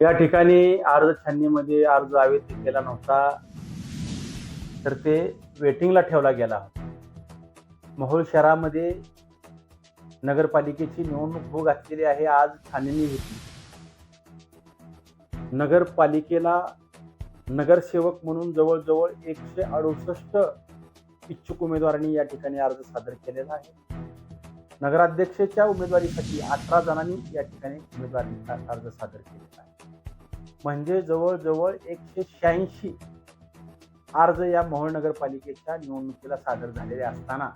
या ठिकाणी अर्ज छाननीमध्ये अर्ज आवेद केला नव्हता. तर ते वेटिंगला ठेवला गेला. होता मोहोळ शहरामध्ये नगरपालिकेची निवडणूक भोग घातलेली आहे आज छाननी होती. नगरपालिकेला नगरसेवक म्हणून जवळजवळ एकशे अडुसष्ट इच्छुक उमेदवारांनी या ठिकाणी अर्ज सादर केलेला आहे. नगराध्यक्षाच्या उमेदवारीसाठी अठरा जणांनी या ठिकाणी उमेदवारी अर्ज सादर केलेला आहे. म्हणजे जवळजवळ एकशे शहाऐंशी अर्ज या मोहोळ नगरपालिकेच्या निवडणुकीला सादर झालेले असताना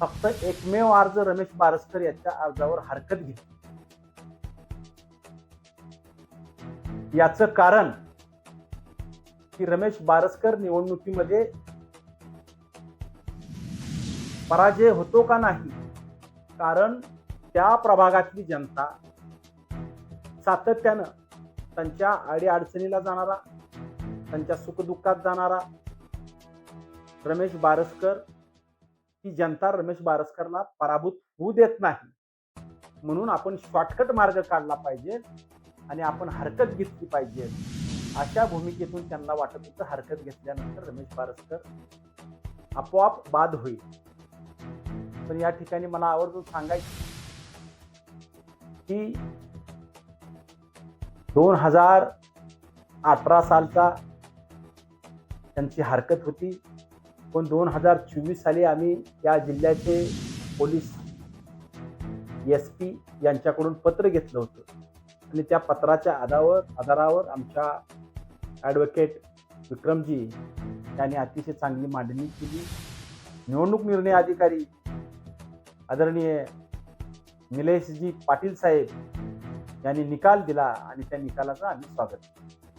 फक्त एकमेव अर्ज रमेश बारसकर याच्या अर्जावर हरकत घेतली. याचं कारण की रमेश बारसकर निवडणुकीमध्ये पराजय होतो का नाही कारण त्या प्रभागातली जनता सातत्यानं त्यांच्या अडीअडचणीला जाणारा त्यांच्या सुखदुःखात जाणारा रमेश बारसकर ही जनता रमेश बारसकरला पराभूत होऊ देत नाही म्हणून आपण शॉर्टकट मार्ग काढला पाहिजे आणि आपण हरकत घेतली पाहिजे. अशा भूमिकेतून त्यांना वाटत होतं हरकत घेतल्यानंतर रमेश बारसकर आपोआप बाद होईल. पण या ठिकाणी मला आवर्जून सांगायचं की दोन हजार अठरा सालचा त्यांची हरकत होती. पण दोन हजार चोवीस साली आम्ही या जिल्ह्याचे पोलीस एस पी यांच्याकडून पत्र घेतलं होतं. आणि त्या पत्राच्या आधावर आधारावर आमच्या ॲडव्होकेट विक्रमजी यांनी अतिशय चांगली मांडणी केली. निवडणूक निर्णय अधिकारी आदरणीय निलेशजी पाटील साहेब यांनी निकाल दिला आणि त्या निकालाचं आम्ही स्वागत केलं.